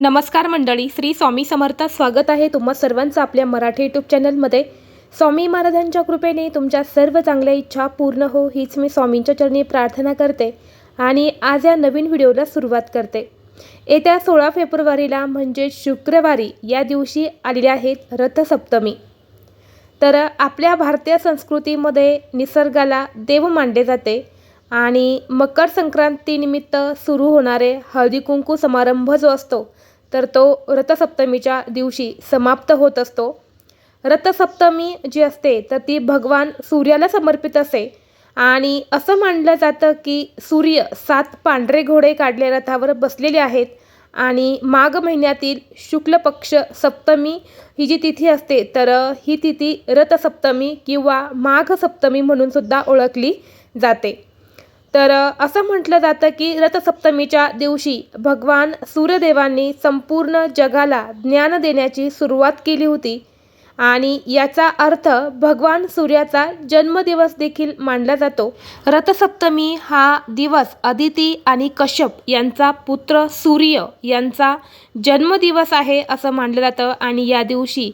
नमस्कार मंडळी श्री स्वामी समर्थ स्वागत आहे तुम्हा सर्वांचं आपल्या मराठी यूट्यूब चॅनलमध्ये स्वामी महाराजांच्या कृपेने तुमच्या सर्व चांगल्या इच्छा पूर्ण हो हीच मी स्वामींच्या चरणी प्रार्थना करते आणि आज या नवीन व्हिडिओला सुरुवात करते. येत्या सोळा फेब्रुवारीला म्हणजे शुक्रवारी या दिवशी आलेल्या आहेत रथसप्तमी. तर आपल्या भारतीय संस्कृतीमध्ये निसर्गाला देव मानले जाते आणि मकर संक्रांतीनिमित्त सुरू होणारे हळदीकुंकू समारंभ जो असतो तर तो रथसप्तमीच्या दिवशी समाप्त होत असतो. रथसप्तमी जी असते तर ती भगवान सूर्याला समर्पित असते. आणि असं मानलं जातं की सूर्य सात पांढरे घोडे काढले रथावर बसलेले आहेत आणि माघ महिन्यातील शुक्ल पक्ष सप्तमी ही जी तिथी असते तर ही तिथी रथसप्तमी किंवा माघ सप्तमी म्हणून सुद्धा ओळखली जाते. तर असं म्हटलं जातं की रथसप्तमीच्या दिवशी भगवान सूर्यदेवांनी संपूर्ण जगाला ज्ञान देण्याची सुरुवात केली होती. आणि याचा अर्थ भगवान सूर्याचा जन्मदिवस देखील मानला जातो. रथसप्तमी हा दिवस अदिती आणि कश्यप यांचा पुत्र सूर्य यांचा जन्मदिवस आहे असं मानलं जातं आणि या दिवशी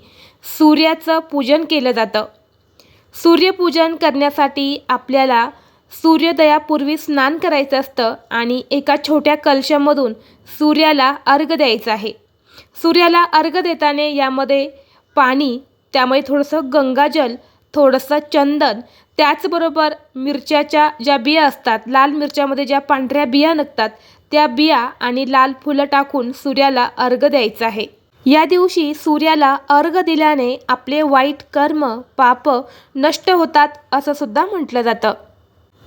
सूर्याचं पूजन केलं जातं. सूर्यपूजन करण्यासाठी आपल्याला सूर्योदयापूर्वी स्नान करायचं असतं आणि एका छोट्या कलशामधून सूर्याला अर्घ द्यायचं आहे. सूर्याला अर्घ देताना यामध्ये पाणी त्यामुळे थोडंसं गंगाजल थोडंसं चंदन त्याचबरोबर मिरच्याच्या ज्या बिया असतात लाल मिरच्यामध्ये ज्या पांढऱ्या बिया निघतात त्या बिया आणि लाल फुलं टाकून सूर्याला अर्घ द्यायचं आहे. या दिवशी सूर्याला अर्घ दिल्याने आपले वाईट कर्म पाप नष्ट होतात असं सुद्धा म्हटलं जातं.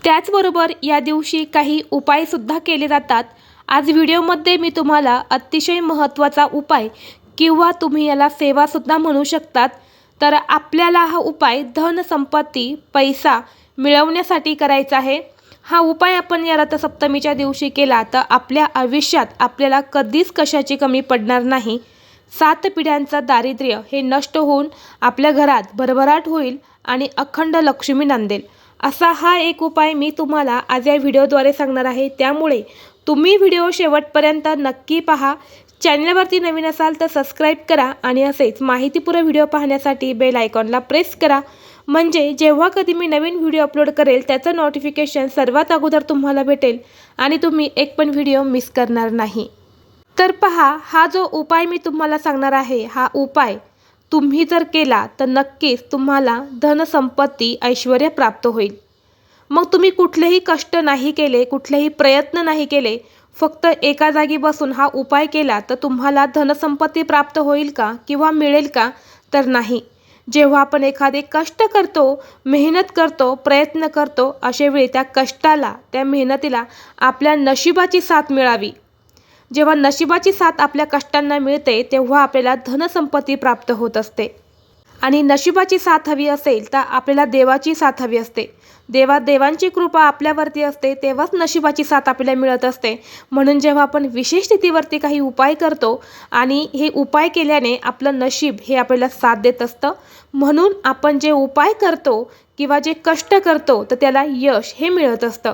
त्याचबरोबर या दिवशी काही उपायसुद्धा केले जातात. आज व्हिडिओमध्ये मी तुम्हाला अतिशय महत्त्वाचा उपाय किंवा तुम्ही याला सेवासुद्धा म्हणू शकतात. तर आपल्याला हा उपाय धन संपत्ती पैसा मिळवण्यासाठी करायचा आहे. हा उपाय आपण या रथसप्तमीच्या दिवशी केला तर आपल्या आयुष्यात आपल्याला कधीच कशाची कमी पडणार नाही. सात पिढ्यांचं दारिद्र्य हे नष्ट होऊन आपल्या घरात भरभराट होईल आणि अखंड लक्ष्मी नांदेल. असा हा एक उपाय मी तुम्हाला आज या व्हिडिओद्वारे सांगणार आहे. त्यामुळे तुम्ही व्हिडिओ शेवटपर्यंत नक्की पहा. चॅनलवरती नवीन असाल तर सबस्क्राईब करा आणि असेच माहितीपूर्ण व्हिडिओ पाहण्यासाठी बेल आयकॉनला प्रेस करा. म्हणजे जेव्हा कधी मी नवीन व्हिडिओ अपलोड करेल त्याचं नोटिफिकेशन सर्वात अगोदर तुम्हाला भेटेल आणि तुम्ही एक पण व्हिडिओ मिस करणार नाही. तर पहा हा जो उपाय मी तुम्हाला सांगणार आहे हा उपाय तुम्ही जर केला तर नक्कीच तुम्हाला धनसंपत्ती ऐश्वर प्राप्त होईल. मग तुम्ही कुठलेही कष्ट नाही केले कुठलेही प्रयत्न नाही केले फक्त एका जागी बसून हा उपाय केला तर तुम्हाला धनसंपत्ती प्राप्त होईल का किंवा मिळेल का? तर नाही. जेव्हा आपण एखादे कष्ट करतो मेहनत करतो प्रयत्न करतो अशा वेळी त्या कष्टाला त्या मेहनतीला आपल्या नशिबाची साथ मिळावी. जेव्हा नशिबाची साथ आपल्या कष्टांना मिळते तेव्हा आपल्याला धनसंपत्ती प्राप्त होत असते. आणि नशिबाची साथ हवी असेल तर आपल्याला देवाची साथ हवी असते. देवा देवांची कृपा आपल्यावरती असते तेव्हाच नशिबाची साथ आपल्याला मिळत असते. म्हणून जेव्हा आपण विशेष स्थितीवरती काही उपाय करतो आणि हे उपाय केल्याने आपलं नशीब हे आपल्याला साथ देत असतं म्हणून आपण जे उपाय करतो किंवा जे कष्ट करतो तर त्याला यश हे मिळत असतं.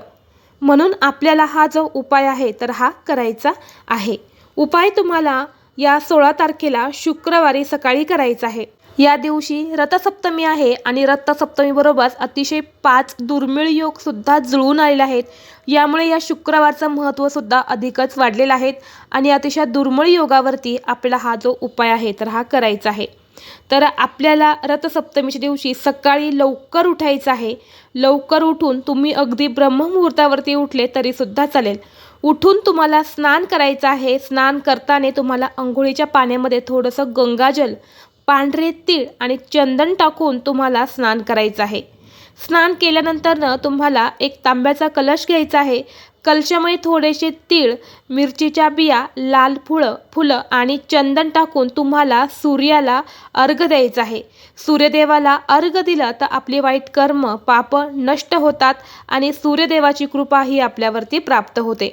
म्हणून आपल्याला हा जो उपाय आहे तर हा करायचा आहे. उपाय तुम्हाला या सोळा तारखेला शुक्रवारी सकाळी करायचा आहे. या दिवशी रथसप्तमी आहे आणि रथसप्तमीबरोबर अतिशय पाच दुर्मिळ योगसुद्धा जुळून आलेले आहेत. यामुळे या शुक्रवारचं महत्त्वसुद्धा अधिकच वाढलेलं आहे आणि अतिशय दुर्मिळ योगावरती आपला हा जो उपाय आहे तर हा करायचा आहे. तर आपल्याला रथसप्तमीच्या दिवशी सकाळी लवकर उठायचं आहे. लवकर उठून तुम्ही अगदी ब्रह्ममुहूर्तावरती उठले तरीसुद्धा चालेल. उठून तुम्हाला स्नान करायचं आहे. स्नान करताना तुम्हाला अंघोळीच्या पाण्यामध्ये थोडंसं गंगाजल पांढरे तीळ आणि चंदन टाकून तुम्हाला स्नान करायचं आहे. स्नान केल्यानंतरनं तुम्हाला एक तांब्याचा कलश घ्यायचा आहे. कलशामध्ये थोडेसे तीळ मिरचीच्या बिया लाल फुळं फुलं आणि चंदन टाकून तुम्हाला सूर्याला अर्घ द्यायचं आहे. सूर्यदेवाला अर्घ दिलं तर आपले वाईट कर्म पाप नष्ट होतात आणि सूर्यदेवाची कृपा ही आपल्यावरती प्राप्त होते.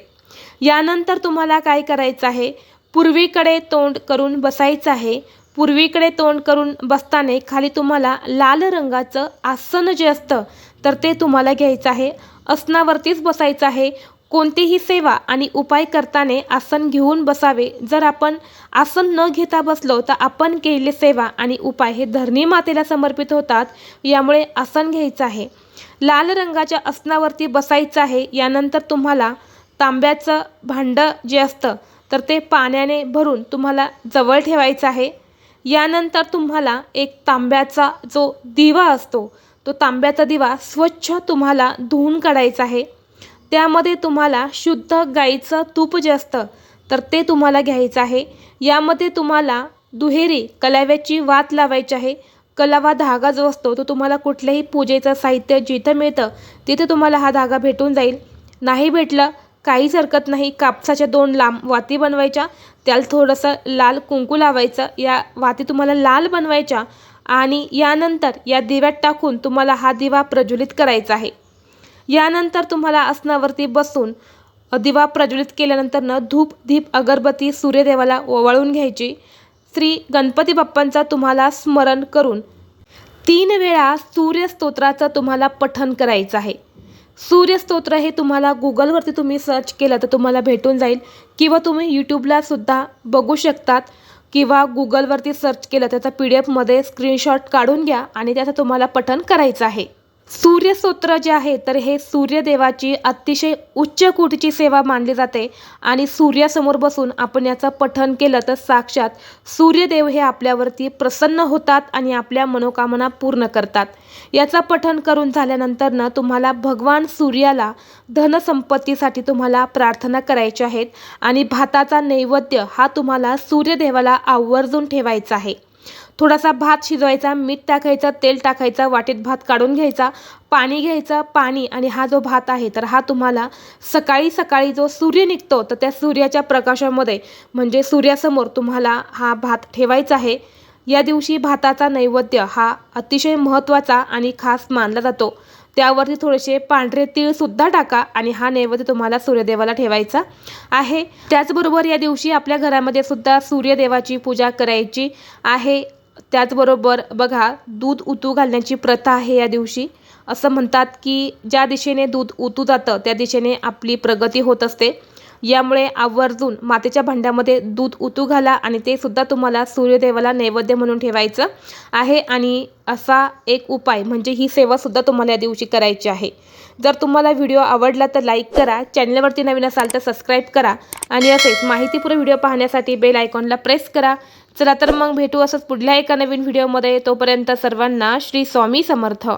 यानंतर तुम्हाला काय करायचं आहे? पूर्वीकडे तोंड करून बसायचं आहे. पूर्वीकडे तोंड करून बसताना खाली तुम्हाला लाल रंगाचं आसन जे असतं तर ते तुम्हाला घ्यायचं आहे. आसनावरतीच बसायचं आहे. कोणतीही सेवा आणि उपाय करताने आसन घेऊन बसावे. जर आपण आसन न घेता बसलो तर आपण केलेले सेवा आणि उपाय हे धरणी मातेला समर्पित होतात. यामुळे आसन घ्यायचं आहे. लाल रंगाच्या आसनावरती बसायचं आहे. यानंतर तुम्हाला तांब्याचं भांडं जे असतं तर ते पाण्याने भरून तुम्हाला जवळ ठेवायचं आहे. यानंतर तुम्हाला एक तांब्याचा जो दिवा असतो तो तांब्याचा दिवा स्वच्छ तुम्हाला धुवून काढायचा आहे. त्यामध्ये तुम्हाला शुद्ध गाईचं तूप जे असतं तर ते तुम्हाला घ्यायचं आहे. यामध्ये तुम्हाला दुहेरी कलाव्याची वात लावायची आहे. कलावा धागा जो असतो तो तुम्हाला कुठल्याही पूजेचं साहित्य जिथं मिळतं तिथे तुम्हाला हा धागा भेटून जाईल. नाही भेटलं काहीच हरकत नाही. कापसाच्या दोन लांब वाती बनवायच्या त्याला थोडंसं लाल कुंकू लावायचं या वाती तुम्हाला लाल बनवायच्या आणि यानंतर या दिव्यात टाकून तुम्हाला हा दिवा प्रज्वलित करायचा आहे. यानंतर तुम्हाला आसनावरती बसून दिवा प्रज्वलित केल्यानंतरनं धूप दीप अगरबत्ती सूर्यदेवाला ओवाळून घ्यायची. श्री गणपती बाप्पांचा तुम्हाला स्मरण करून तीन वेळा सूर्यस्तोत्राचं तुम्हाला पठन करायचं आहे. सूर्यस्तोत्र हे तुम्हाला गुगलवरती तुम्ही सर्च केलं तर तुम्हाला भेटून जाईल किंवा तुम्ही यूट्यूबला सुद्धा बघू शकतात किंवा गुगलवरती सर्च केलं त्याचा पी डी एफमध्ये स्क्रीनशॉट काढून घ्या आणि त्याचं तुम्हाला पठन करायचं आहे. सूर्यस्तोत्र जे आहे तर हे सूर्यदेवाची अतिशय उच्च कोटीची सेवा मानली जाते आणि सूर्यासमोर बसून आपण याचं पठण केलं तर साक्षात सूर्यदेव हे आपल्यावरती प्रसन्न होतात आणि आपल्या मनोकामना पूर्ण करतात. याचं पठण करून झाल्यानंतरनं तुम्हाला भगवान सूर्याला धनसंपत्तीसाठी तुम्हाला प्रार्थना करायची आहेत आणि भाताचा नैवेद्य हा तुम्हाला सूर्यदेवाला आवर्जून ठेवायचा आहे. थोडासा भात शिजवायचा मीठ टाकायचं तेल टाकायचं वाटीत भात काढून घ्यायचा पाणी घ्यायचं पाणी आणि हा जो भात आहे तर हा तुम्हाला सकाळी सकाळी जो सूर्य निघतो तर त्या सूर्याच्या प्रकाशामध्ये म्हणजे सूर्यासमोर तुम्हाला हा भात ठेवायचा आहे. या दिवशी भाताचा नैवेद्य हा अतिशय महत्त्वाचा आणि खास मानला जातो. त्यावरती थोडेसे पांढरे तीळसुद्धा टाका आणि हा नैवेद्य तुम्हाला सूर्यदेवाला ठेवायचा आहे. त्याचबरोबर या दिवशी आपल्या घरामध्ये सुद्धा सूर्यदेवाची पूजा करायची आहे. त्याचबरोबर बघा दूध उतू घालण्याची प्रथा आहे या दिवशी. असं म्हणतात की ज्या दिशेने दूध उतू जातं त्या दिशेने आपली प्रगती होत असते. यामुळे आवर्जून मातेच्या भांड्यामध्ये दूध उतू घाला आणि ते सुद्धा तुम्हाला सूर्यदेवाला नैवेद्य म्हणून ठेवायचं आहे. आणि असा एक उपाय म्हणजे ही सेवासुद्धा तुम्हाला या दिवशी करायची आहे. जर तुम्हाला व्हिडिओ आवडला तर लाईक करा चॅनलवरती नवीन असाल तर सबस्क्राईब करा आणि असेच माहितीपूर्ण व्हिडिओ पाहण्यासाठी बेल आयकॉनला प्रेस करा. चला तर मग भेटू असंच पुढल्या एका नवीन व्हिडिओमध्ये. तोपर्यंत सर्वांना श्री स्वामी समर्थ.